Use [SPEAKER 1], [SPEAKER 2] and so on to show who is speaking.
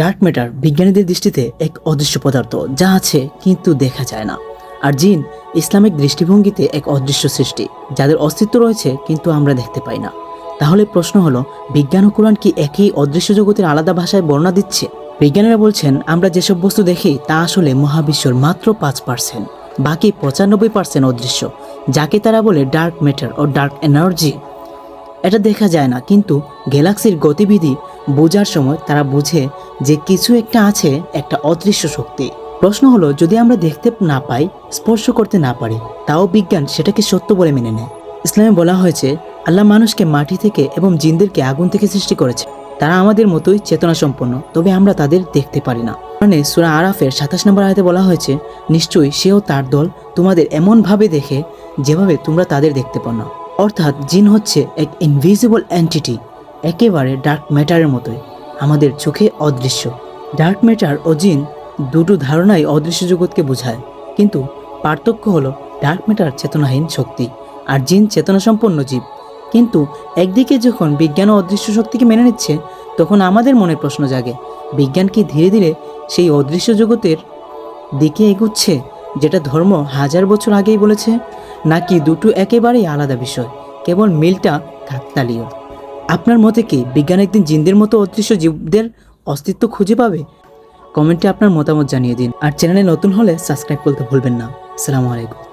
[SPEAKER 1] Dark matter বিজ্ঞানীদের দৃষ্টিতে এক অদৃশ্য পদার্থ, যা আছে কিন্তু দেখা যায় না। আর জিন ইসলামিক দৃষ্টিভঙ্গিতে এক অদৃশ্য সৃষ্টি, যাদের অস্তিত্ব রয়েছে কিন্তু আমরা দেখতে পাই না। তাহলে প্রশ্ন হলো, বিজ্ঞান ও কোরআন কি একই অদৃশ্য জগতের আলাদা ভাষায় বর্ণনা দিচ্ছে? বিজ্ঞানীরা বলছেন, আমরা যেসব বস্তু দেখি, তা আসলে মহাবিশ্বর মাত্র পাঁচ পার্সেন্ট বাকি পঁচানব্বই পার্সেন্ট অদৃশ্য, যাকে তারা বলে ডার্ক ম্যাটার ও ডার্ক এনার্জি এটা দেখা যায় না, কিন্তু গ্যালাক্সির গতিবিধি বোঝার সময় তারা বুঝে যে কিছু একটা আছে, একটা অদৃশ্য শক্তি। প্রশ্ন হলো, যদি আমরা দেখতে না পাই, স্পর্শ করতে না পারি, তাও বিজ্ঞান সেটাকে সত্য বলে মেনে নেয়। ইসলামে বলা হয়েছে, আল্লাহ মানুষকে মাটি থেকে এবং জিনদেরকে আগুন থেকে সৃষ্টি করেছে। তারা আমাদের মতোই চেতনা সম্পন্ন তবে আমরা তাদের দেখতে পারি না। মানে সুরা আরাফের সাতাশ নম্বর আয়তে বলা হয়েছে, নিশ্চয়ই সেও তার দল তোমাদের এমনভাবে দেখে, যেভাবে তোমরা তাদের দেখতে পাও না। অর্থাৎ জিন হচ্ছে এক ইনভিজিবল অ্যান্টিটি একেবারে ডার্ক ম্যাটারের মতোই, আমাদের চোখে অদৃশ্য। ডার্ক ম্যাটার ও জিন দুটো ধারণাই অদৃশ্য জগৎকে বোঝায়, কিন্তু পার্থক্য হলো ডার্ক ম্যাটার চেতনাহীন শক্তি আর জিন চেতনাসম্পন্ন জীব। কিন্তু একদিকে যখন বিজ্ঞান অদৃশ্য শক্তিকে মেনে নিচ্ছে, তখন আমাদের মনে প্রশ্ন জাগে, বিজ্ঞান কি ধীরে ধীরে সেই অদৃশ্য জগতের দিকে এগুচ্ছে, যেটা ধর্ম হাজার বছর আগেই বলেছে? নাকি দুটো একেবারেই আলাদা বিষয়, কেবল মিলটা কাকতালীয়? আপনার মতে কি বিজ্ঞান একদিন জিনদের মতো অদৃশ্য জীবদের অস্তিত্ব খুঁজে পাবে? কমেন্টে আপনার মতামত জানিয়ে দিন। আর চ্যানেলে নতুন হলে সাবস্ক্রাইব করতে ভুলবেন না। আসসালামু আলাইকুম।